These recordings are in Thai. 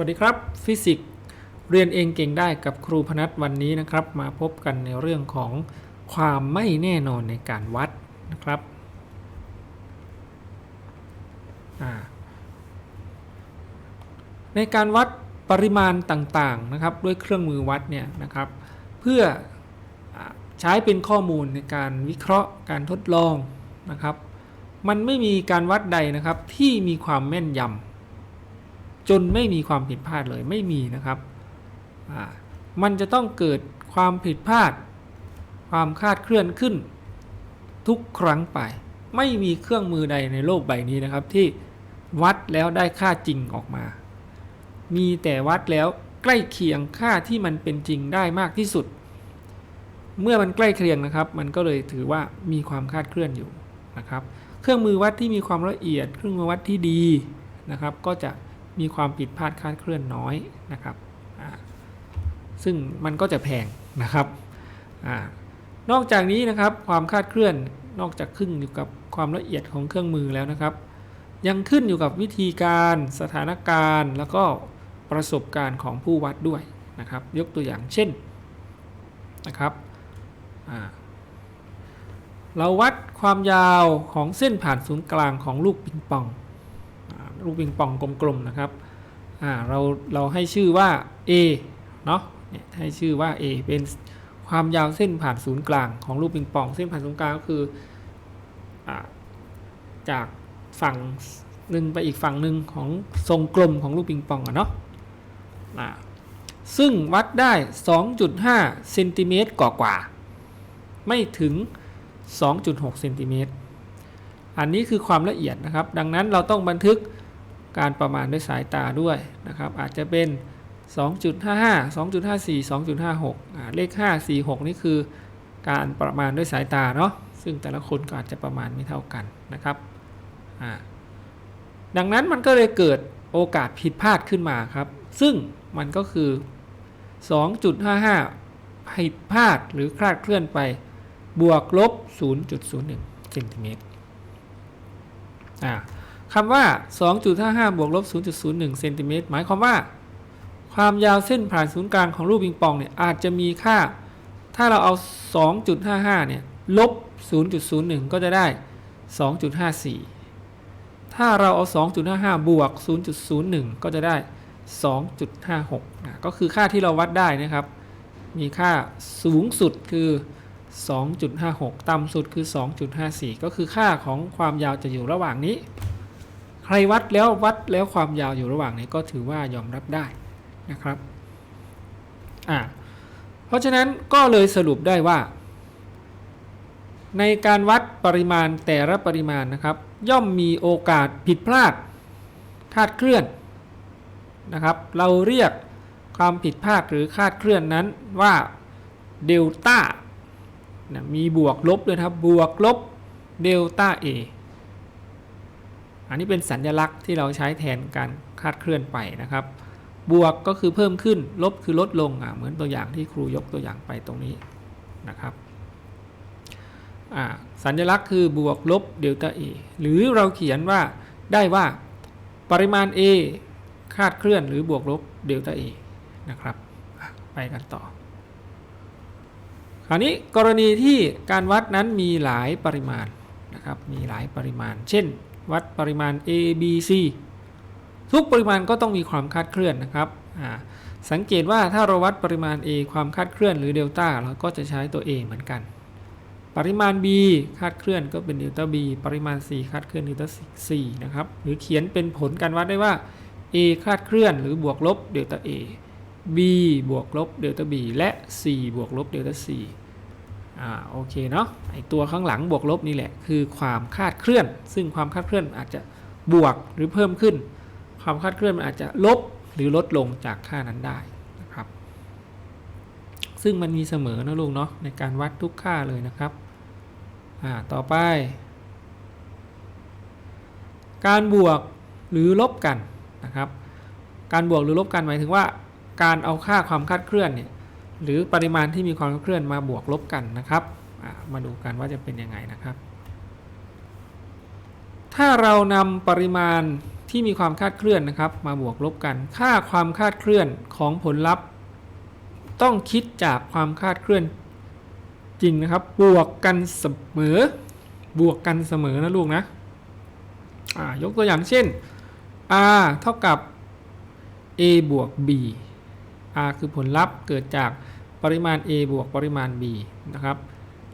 วัสดีครับ ฟิสิกส์เรียนเองเก่งได้กับครูพนัทวันนี้นะครับ มาพบกันในเรื่องของความไม่แน่นอนในการวัดนะครับในการวัดปริมาณต่างๆนะครับ ด้วยเครื่องมือวัดเนี่ยนะครับ เพื่ออใช้เป็นข้อมูลในการวิเคราะห์การทดลองนะครับ มันไม่มีการวัดใดนะครับที่มีความแม่นยำ จนไม่มีความผิดพลาดเลยไม่มีนะครับมันจะต้องเกิดความผิดพลาด ความคาดเคลื่อนขึ้น ทุกครั้งไป ไม่มีเครื่องมือใดในโลกใบนี้นะครับ ที่วัดแล้วได้ค่าจริงออกมา มีแต่วัดแล้วใกล้เคียงค่าที่มันเป็นจริงได้มากที่สุด เมื่อมันใกล้เคียงนะครับ มันก็เลยถือว่ามีความคาดเคลื่อนอยู่นะครับ เครื่องมือวัดที่มีความละเอียด เครื่องมือวัดที่ดีนะครับ ก็จะ มีความผิดพลาดคลาดเคลื่อนน้อยนะครับซึ่งมันก็จะแพงนะครับอนอกจากนี้นะครับความคาดเคลื่อนนอกจากขึ้นอยู่กับความละเอียดของเครื่องมือแล้วนะครับ ยังขึ้นอยู่กับวิธีการสถานการณ์ แล้วก็ประสบการณ์ของผู้วัดด้วยนะครับ ยกตัวอย่างเช่นนะครับเราวัดความยาวของเส้นผ่านศูนย์กลางของลูกปิงปอง ลูกปิงปองกลมๆนะครับอ่าเราเราให้ชื่อว่า A เนาะเนี่ยให้ชื่อว่า A เป็นความยาวเส้นผ่านศูนย์กลางของลูกปิงปองเส้นผ่านศูนย์กลางก็คืออาจากฝั่งหนึ่งไปอีกฝั่งหนึ่งของทรงกลมของลูกปิงปองอะเนาะอ่าซึ่งวัดได้ 2.5เซนติเมตรกว่าๆไม่ถึง 2.6เซนติเมตรอันนี้คือความละเอียดนะครับ ดังนั้นเราต้องบันทึก การประมาณด้วยสายตาด้วยนะครับ อาจจะเป็น 2.55 2.54 2.56 เลข 5 4 6 นี่คือการประมาณด้วยสายตาเนาะซึ่งแต่ละคนก็อาจจะประมาณไม่เท่ากันนะครับดังนั้นมันก็เลยเกิดโอกาสผิดพลาดขึ้นมาครับ ซึ่งมันก็คือ 2.55 ผิดพลาดหรือคลาดเคลื่อนไปบวกลบ 0.01เซนติเมตรอ่า คำว่า 2.55 บวกลบ 0.01 เซนติเมตรหมายความว่า ความยาวเส้นผ่านศูนย์กลางของลูกปิงปองเนี่ยอาจจะมีค่า ถ้าเราเอา 2.55 เนี่ยลบ 0.01 ก็จะได้ 2.54 ถ้าเราเอา 2.55 บวก 0.01 ก็จะได้ 2.56นะก็คือค่าที่เราวัดได้นะครับ มีค่าสูงสุดคือ 2.56 ต่ำสุดคือ 2.54 ก็คือค่าของความยาวจะอยู่ระหว่างนี้ ใครวัดแล้ววัดแล้วความยาวอยู่ระหว่างนี้ก็ถือว่ายอมรับได้นะครับอ่าเพราะฉะนั้นก็เลยสรุปได้ว่า ในการวัดปริมาณแต่ละปริมาณนะครับ ย่อมมีโอกาสผิดพลาดคาดเคลื่อนนะครับ เราเรียกความผิดพลาดหรือคาดเคลื่อนนั้นว่าเดลต้านะมีบวกลบด้วยครับบวกลบเดลต้า A อั อันนี้เป็นสัญลักษณ์ที่เราใช้แทนการคาดเคลื่อนไปนะครับ บวกก็คือเพิ่มขึ้น ลบคือลดลงอะเหมือนตัวอย่างที่ครูยกตัวอย่างไปตรงนี้นะครับอ่าสัญลักษณ์คือบวกลบเดลต้า A หรือเราเขียนว่าได้ว่าปริมาณ A คาดเคลื่อนหรือบวกลบเดลต้า A นะครับไปกันต่อ คราวนี้กรณีที่การวัดนั้นมีหลายปริมาณนะครับมีหลายปริมาณ เช่น วัดปริมาณ A B C ทุกปริมาณก็ต้องมีความคาดเคลื่อนนะครับอ่าสังเกตว่าถ้าเราวัดปริมาณ A ความคาดเคลื่อนหรือเดลต้าเราก็จะใช้ตัว A เหมือนกัน ปริมาณ B คาดเคลื่อนก็เป็นเดลต้า B ปริมาณ C คาดเคลื่อนเดลต้า C นะครับหรือเขียนเป็นผลการวัดได้ว่า A คาดเคลื่อนหรือบวกลบเดลต้า A b บวกลบเดลต้า b และ c บวกลบเดลต้า c อ่าโอเคเนาะไอตัวข้างหลังบวกลบนี่แหละคือความคาดเคลื่อน ซึ่งความคาดเคลื่อนอาจจะบวกหรือเพิ่มขึ้น ความคาดเคลื่อนมันอาจจะลบหรือลดลงจากค่านั้นได้นะครับ ซึ่งมันมีเสมอนะลูกเนาะในการวัดทุกค่าเลยนะครับอ่าต่อไป การบวกหรือลบกันนะครับ การบวกหรือลบกันหมายถึงว่า การเอาค่าความคาดเคลื่อนเนี่ย หรือปริมาณที่มีความคาดเคลื่อนมาบวกลบกันนะครับ มาดูกันว่าจะเป็นยังไงนะครับ ถ้าเรานำปริมาณที่มีความคาดเคลื่อนนะครับ มาบวกลบกัน ค่าความคาดเคลื่อนของผลลัพธ์ ต้องคิดจากความคาดเคลื่อนจริงนะครับ บวกกันเสมอ บวกกันเสมอนะลูกนะยกตัวอย่างเช่น r เท่ากับ a บวก b r คือผลลัพธ์เกิดจากปริมาณ a บวกปริมาณ b นะครับ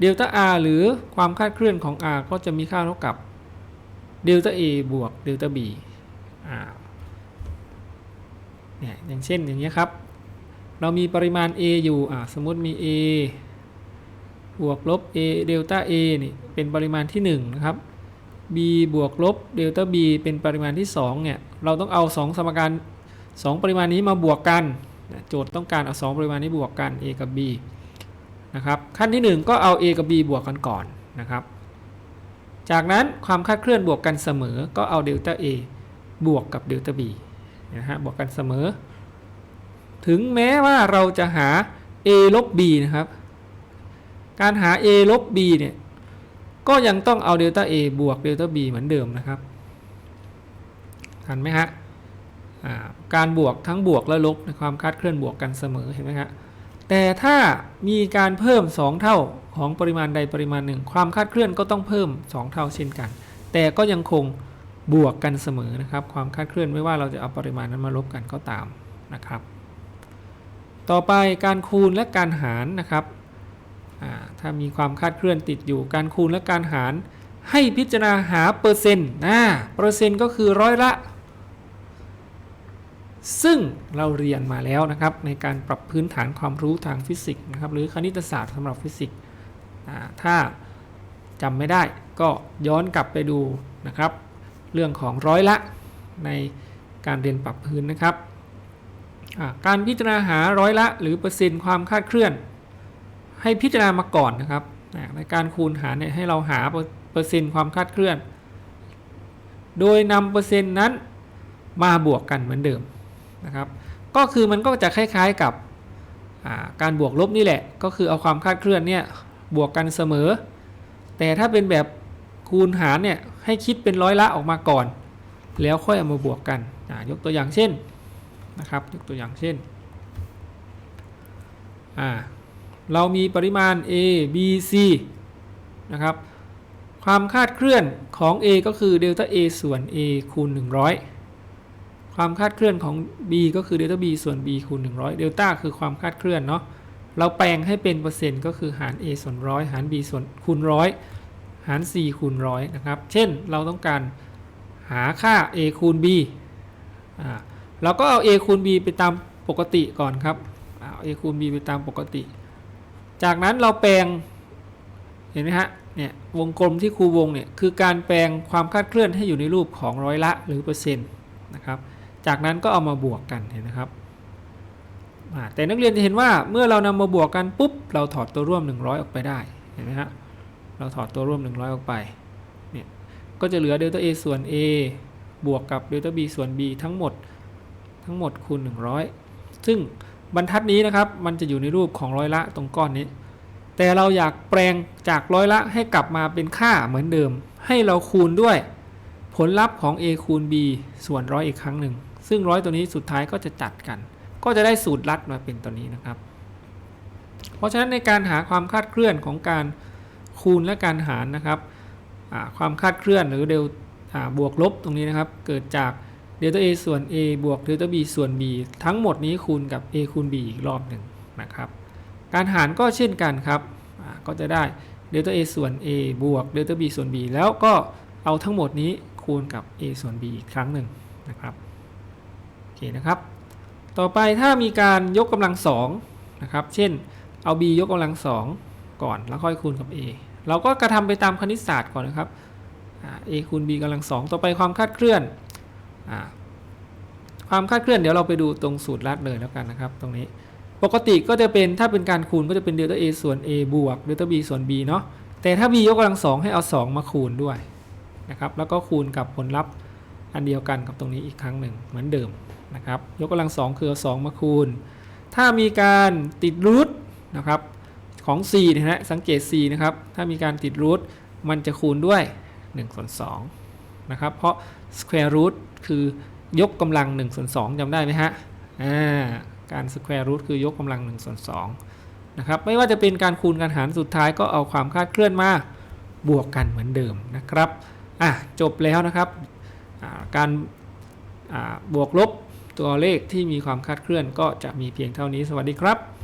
เดลต้า r หรือความคาดเคลื่อนของ r ก็จะมีค่าเท่ากับเดลต้า a บวกเดลต้า B เนี่ยอย่างเช่นอย่างเงี้ครับ เรามีปริมาณ a อยู่สมมติมี a บวกลบ a เดลต้า a นี่เป็นปริมาณที่ 1 นะครับ b บวกลบเดลต้า b เป็นปริมาณที่2เนี่ย เราต้องเอา 2 สมการ 2 ปริมาณนี้มาบวกกัน นะโจทย์ต้องการเอา2ปริมาณนี้บวกกัน a กับ b นะครับขั้นที่ 1 ก็เอา a กับ b บวกกันก่อนนะครับ จากนั้นความคาดเคลื่อนบวกกันเสมอ ก็เอาเดลต้า a บวกกับเดลต้า b นะฮะบวกกันเสมอ ถึงแม้ว่าเราจะหา a ลบ b นะครับ การหา a ลบ b เนี่ยก็ยังต้องเอาเดลต้า a บวกเดลต้า b เหมือนเดิมนะครับทันไหมฮะ การบวกทั้งบวกและลบในความคาดเคลื่อนบวกกันเสมอเห็นไหมฮะแต่ถ้ามีการเพิ่ม 2 เท่าของปริมาณใดปริมาณหนึ่ง ความคาดเคลื่อนก็ต้องเพิ่ม 2 เท่าเช่นกัน แต่ก็ยังคงบวกกันเสมอนะครับ ความคาดเคลื่อนไม่ว่าเราจะเอาปริมาณนั้นมาลบกันก็ตามนะครับ ต่อไปการคูณและการหารนะครับถ้ามีความคาดเคลื่อนติดอยู่การคูณและการหาร ให้พิจารณาหาเปอร์เซ็นต์นะเปอร์เซ็นต์ก็คือร้อยละ ซึ่งเราเรียนมาแล้วนะครับในการปรับพื้นฐานความรู้ทางฟิสิกส์นะครับหรือคณิตศาสตร์สำหรับฟิสิกส์ถ้าจำไม่ได้ก็ย้อนกลับไปดูนะครับ เรื่องของร้อยละในการเรียนปรับพื้นนะครับ การพิจารณาหาร้อยละ หรือเปอร์เซ็นต์ความคาดเคลื่อน ให้พิจารณามาก่อนนะครับในการคูณหารเนี่ยให้เราหาเปอร์เปอร์เซ็นต์ความคาดเคลื่อน โดยนำเปอร์เซ็นต์นั้นมาบวกกันเหมือนเดิม นะครับ ก็คือมันก็จะคล้ายๆกับาการบวกลบนี่แหละ ก็คือเอาความคาดเคลื่อนเนี่ยบวกกันเสมอ แต่ถ้าเป็นแบบคูณหารเนี่ยให้คิดเป็นร้อยละออกมาก่อน แล้วค่อยเอามาบวกกันยกตัวอย่างเช่นนะครับ ยกตัวอย่างเช่น เรามีปริมาณ a b c นะครับ ความคาดเคลื่อนของ a ก็คือเดลต้า a ส่วน a คูณ 100 ความคาดเคลื่อนของ b ก็คือเดลต้า b ส่วน b คูณ 100 เดลต้าคือความคาดเคลื่อนเนาะ เราแปลงให้เป็นเปอร์เซ็นต์ก็คือหาร a ส่วนร้อยหาร b ส่วนคูณร้อยหาร c คูณร้อยนะครับ เช่นเราต้องการหาค่า a คูณ b อ่าเราก็เอา a คูณ b ไปตามปกติก่อนครับเอา a คูณ b ไปตามปกติ จากนั้นเราแปลง เห็นไหมฮะ เนี่ยวงกลมที่ครูวงเนี่ยคือการแปลงความคาดเคลื่อนให้อยู่ในรูปของร้อยละหรือเปอร์เซ็นต์นะครับ จากนั้นก็เอามาบวกกันเห็นนะครับแต่นักเรียนจะเห็นว่าเมื่อเรานำมาบวกกันปุ๊บเราถอดตัวร่วม 100 ออกไปได้เห็นไหมฮะเราถอดตัวร่วม 100 ออกไปเนี่ยก็จะเหลือเดลต้า a ส่วน a บวกกับเดลต้า b ส่วน b ทั้งหมดทั้งหมดคูณ 100 ซึ่งบรรทัดนี้นะครับมันจะอยู่ในรูปของร้อยละตรงก้อนนี้ แต่เราอยากแปลงจากร้อยละให้กลับมาเป็นค่าเหมือนเดิม ให้เราคูณด้วยผลลัพธ์ของ a คูณ b ส่วนร้อยอีกครั้งหนึ่ง ซึ่งร้อยตัวนี้สุดท้ายก็จะจัดกัน ก็จะได้สูตรลัดมาเป็นตัวนี้นะครับ เพราะฉะนั้นในการหาความคาดเคลื่อนของการคูณและการหารนะครับความคาดเคลื่อนหรือเดลอ่าบวกลบตรงนี้นะครับ เกิดจากเดลต้า a ส่วน a บวกเดลต้า b ส่วน b ทั้งหมดนี้คูณกับ a คูณ b อีกรอบหนึ่งนะครับ การหารก็เช่นกันครับก็จะได้เดลต้า a ส่วน a บวกเดลต้า b ส่วน b แล้วก็เอาทั้งหมดนี้คูณกับ a ส่วน b อีกครั้งหนึ่งนะครับ เคนะครับ ต่อไปถ้ามีการยกกำลังสองนะครับ เช่นเอา b ยกกำลังสองก่อนแล้วค่อยคูณกับ a เราก็กระทำไปตามคณิตศาสตร์ก่อนนะครับ a คูณ b กำลังสองต่อไปความคาดเคลื่อนอความคาดเคลื่อนเดี๋ยวเราไปดูตรงสูตรลัดเลยแล้วกันนะครับ ตรงนี้ปกติก็จะเป็นถ้าเป็นการคูณก็จะเป็นเดลต้า a ส่วน a บวกเดลต้า b ส่วน b เนาะแต่ถ้า b ยกกำลังสองให้เอา 2 มาคูณด้วยนะครับแล้วก็คูณกับผลลัพธ์อันเดียวกันกับตรงนี้อีกครั้งหนึ่งเหมือนเดิม นะครับ ยกกำลังสองคือเอา2มาคูณ ถ้ามีการติดรูทนะครับของ4นะฮะสังเกต 4 นะครับ ถ้ามีการติดรูทมันจะคูณด้วย1ส่วน2นะครับ เพราะ square root คือยกกำลัง1ส่วน2จำได้ไหมฮะอ่าการ square root คือยกกำลัง1ส่วน2นะครับ ไม่ว่าจะเป็นการคูณการหารสุดท้ายก็เอาความคาดเคลื่อนมาบวกกันเหมือนเดิมนะครับอะจบแล้วนะครับ การบวกลบ ตัวเลขที่มีความคาดเคลื่อนก็จะมีเพียงเท่านี้สวัสดีครับ